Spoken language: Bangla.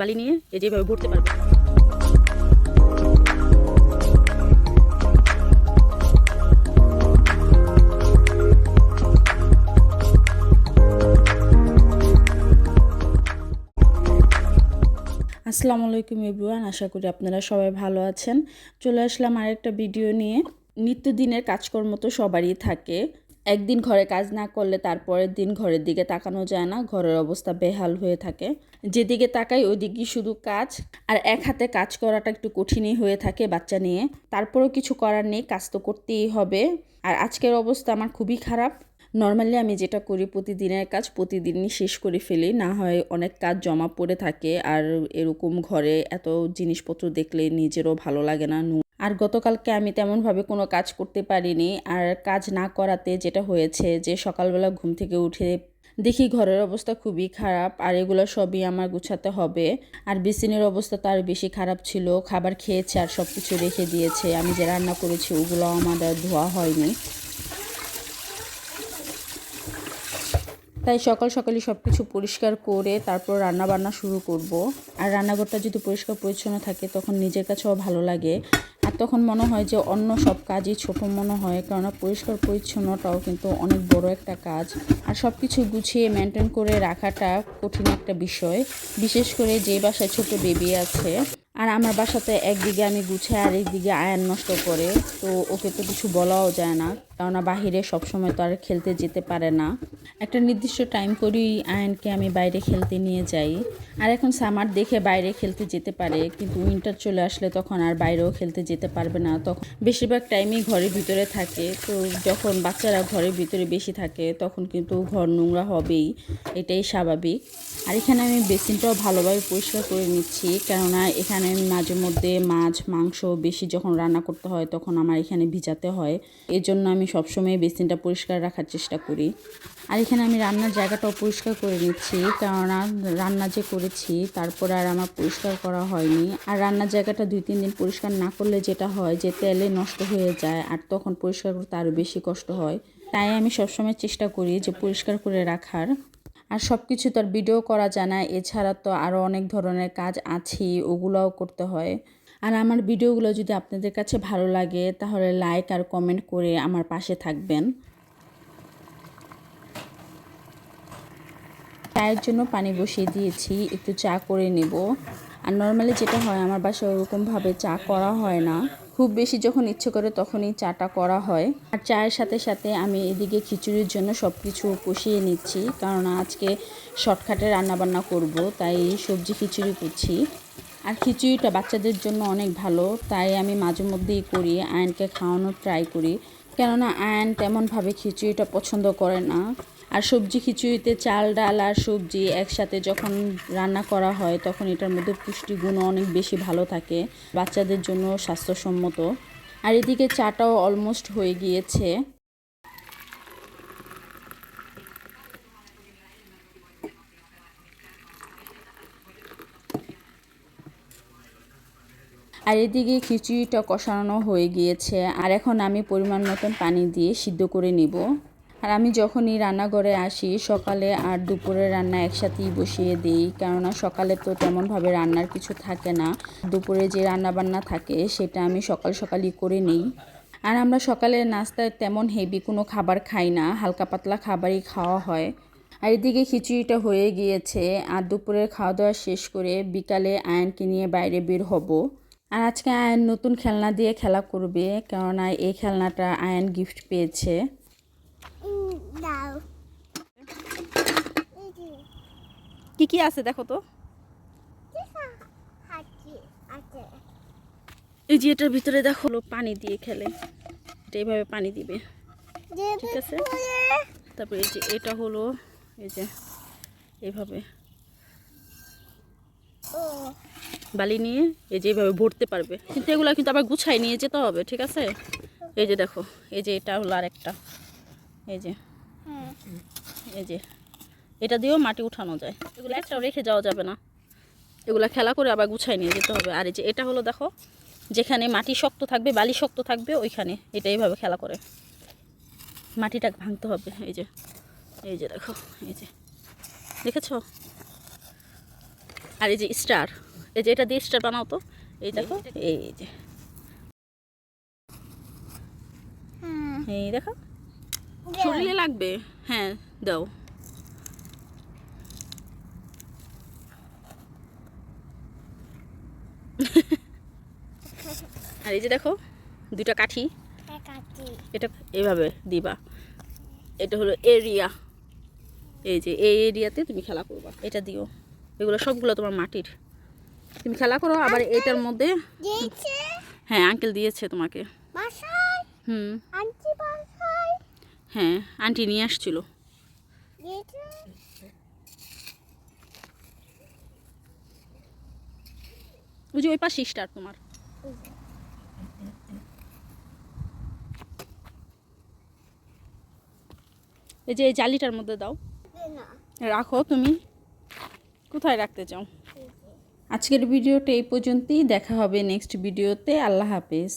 বালি নিয়ে এই যেভাবে ভরতে পারবে। আসসালামু আলাইকুম এভরিওয়ান, আশা করি আপনারা সবাই ভালো আছেন। চলে আসলাম আরেকটা ভিডিও নিয়ে। নিত্যদিনের কাজকর্ম তো সবারই থাকে। একদিন ঘরে কাজ না করলে তারপরের দিন ঘরের দিকে তাকানো যায় না, ঘরের অবস্থা বেহাল হয়ে থাকে। যেদিকে তাকাই ওইদিকে শুধু কাজ, আর এক হাতে কাজ করাটা একটু কঠিনই হয়ে থাকে বাচ্চা নিয়ে। তারপরেও কিছু করার নেই, কাজ তো করতেই হবে। আর আজকের অবস্থা আমার খুবই খারাপ। নর্মালি আমি যেটা করি প্রতিদিনের কাজ, প্রতিদিনই শেষ করে ফেলি। না হয় অনেক কাজ জমা পড়ে থাকে, আর এরকম ঘরে এত জিনিসপত্র দেখলে নিজেরও ভালো লাগে না আর গতকালকে আমি তেমনভাবে কোনো কাজ করতে পারিনি। আর কাজ না করাতে যেটা হয়েছে যে, সকালবেলা ঘুম থেকে উঠে দেখি ঘরের অবস্থা খুবই খারাপ, আর এগুলো সবই আমার গুছাতে হবে। আর বিসিনের অবস্থা তার বেশি খারাপ ছিল, খাবার খেয়েছে আর সব কিছু রেখে দিয়েছে। আমি যে রান্না করেছি ওগুলো আমাদের ধোয়া হয়নি। তাই সকাল সকালই সব কিছু পরিষ্কার করে তারপর রান্না বান্না শুরু করব। আর রান্নাঘরটা যদি পরিষ্কার পরিচ্ছন্ন থাকে, তখন নিজের কাছেও ভালো লাগে। তখন মনে হয় যে অন্য সব কাজই ছোট মনে হয়, কেননা পরিষ্কার পরিচ্ছন্নটাও কিন্তু অনেক বড় একটা কাজ। আর সব কিছু গুছিয়ে মেনটেন করে রাখাটা কঠিন একটা বিষয়। বিশেষ করে যে বাসায় ছোট বেবি আছে আর আমার বাসাতে একদিকে আমি গুছাই আর একদিকে আয়ান নষ্ট করে, তো ওকে তো কিছু বলাও যায় না। কেননা বাহিরে সবসময় তো আর খেলতে যেতে পারে না। একটা নির্দিষ্ট টাইম করেই আয়নকে আমি বাইরে খেলতে নিয়ে যাই। আর এখন সামার দেখে বাইরে খেলতে যেতে পারে, কিন্তু উইন্টার চলে আসলে তখন আর বাইরেও খেলতে যেতে পারবে না। তখন বেশিরভাগ টাইমেই ঘরের ভিতরে থাকে, তো যখন বাচ্চারা ঘরের ভিতরে বেশি থাকে, তখন কিন্তু ঘর নোংরা হবেই, এটাই স্বাভাবিক। আর এখানে আমি বেসিনটাও ভালোভাবে পরিষ্কার করে নিচ্ছি, কেননা এখানে আমি মাঝে মধ্যে মাছ, মাংস বেশি যখন রান্না করতে হয় তখন আমার এখানে ভিজাতে হয়। এর জন্য আমি সবসময় বেসিনটা পরিষ্কার রাখার চেষ্টা করি। আর এখানে আমি রান্নার জায়গাটাও পরিষ্কার করে নিচ্ছি কেননা রান্না যে করেছি তারপরে আর আমার পরিষ্কার করা হয়নি। আর রান্নার জায়গাটা দুই, তিন দিন পরিষ্কার না করলে যেটা হয় যে তেলে নষ্ট হয়ে যায়, আর তখন পরিষ্কার করতে আরও বেশি কষ্ট হয়। তাই আমি সবসময় চেষ্টা করি যে পরিষ্কার করে রাখার। আর সব কিছু তো আর ভিডিও করা যায় না, এছাড়া তো আরও অনেক ধরনের কাজ আছে, ওগুলোও করতে হয়। আর আমার ভিডিওগুলো যদি আপনাদের কাছে ভালো লাগে, তাহলে লাইক আর কমেন্ট করে আমার পাশে থাকবেন। চায়ের জন্য পানি বসিয়ে দিয়েছি, একটু চা করে নেব। আর নর্মালি যেটা হয়, আমার বাসায় ওরকমভাবে চা করা হয় না। খুব বেশি যখন ইচ্ছে করে তখনই চাটা করা হয়। আর চায়ের সাথে সাথে আমি এদিকে খিচুড়ির জন্য সব কিছু কষিয়ে নিচ্ছি, কারণ আজকে শর্টকাটে রান্নাবান্না করব, তাই সবজি খিচুড়ি করছি। আর খিচুড়িটা বাচ্চাদের জন্য অনেক ভালো, তাই আমি মাঝে মধ্যেই করি, আয়নকে খাওয়ানোর ট্রাই করি। কেননা আয়ন তেমনভাবে খিচুড়িটা পছন্দ করে না। আর সবজি খিচুড়িতে চাল, ডাল আর সবজি একসাথে যখন রান্না করা হয়, তখন এটার মধ্যে পুষ্টিগুণও অনেক বেশি ভালো থাকে। বাচ্চাদের জন্য স্বাস্থ্যসম্মত। আর এদিকে চাটাও অলমোস্ট হয়ে গিয়েছে। আর এদিকে খিচুড়িটা কষানো হয়ে গিয়েছে। আর এখন আমি পরিমাণ মতন পানি দিয়ে সিদ্ধ করে নিব। আর আমি যখনই রান্নাঘরে আসি, সকালে আর দুপুরে রান্না একসাথেই বসিয়ে দিই। কেননা সকালে তো তেমনভাবে রান্নার কিছু থাকে না। দুপুরে যে রান্না বান্না থাকে, সেটা আমি সকাল সকালই করে নিই। আর আমরা সকালের নাস্তায় তেমন হেভি কোনো খাবার খাই না, হালকা পাতলা খাবারই খাওয়া হয়। আর এদিকে খিচুড়িটা হয়ে গিয়েছে, আর দুপুরের খাওয়া দাওয়া শেষ করে বিকালে আয়নকে নিয়ে বাইরে বের হব। আর আজকে আয়ন নতুন খেলনা দিয়ে খেলা করবে, কেননা এই খেলনাটা আয়ন গিফট পেয়েছে। কি কি আছে দেখো তো? এই যে এটার ভিতরে দেখো পানি দিয়ে খেলে। এটা এইভাবে পানি দিবে। ঠিক আছে? তারপরে এই যে এটা হলো এই যে এইভাবে বালি নিয়ে এই যে এইভাবে ভরতে পারবে। কিন্তু এগুলো কিন্তু আবার গুছাই নিয়ে যেতে হবে ঠিক আছে? এই যে দেখো এই যে এটা হলো আরেকটা। এই যে এই যে এটা দিয়েও মাটি উঠানো যায়। এগুলো একটাও রেখে যাওয়া যাবে না। এগুলো খেলা করে আবার গুছাই নিয়ে যেতে হবে। আর এই যে এটা হলো দেখো যেখানে মাটি শক্ত থাকবে বালি শক্ত থাকবে ওইখানে। এটা এইভাবে খেলা করে। মাটিটা ভাঙতে হবে। এই যে এই যে দেখো এই যে। দেখেছ? আর এই যে স্টার এই যে এটা দিয়ে স্টার বানাও তো। এই দেখো এই যে। এই দেখো। শরীরে লাগবে? হ্যাঁ দাও। আর এই যে দেখো দুইটা কাঠি। এটা এভাবে দিবা। এটা হলো এরিয়া এই যে এই এরিয়াতে তুমি খেলা করবা। এটা দিও। এগুলো সবগুলো তোমার মাটির। তুমি খেলা করো আবার এটার মধ্যে হ্যাঁ আঙ্কেল দিয়েছে তোমাকে। হুম। হ্যাঁ আন্টি নিয়ে আসছিল। ওই যে ওই পাশে স্টার তোমার এই যে এই জালিটার মধ্যে দাও। রাখো তুমি। কোথায় রাখতে চাও? আজকের ভিডিওটা এই পর্যন্তই। দেখা হবে নেক্সট ভিডিওতে। আল্লাহ হাফেজ।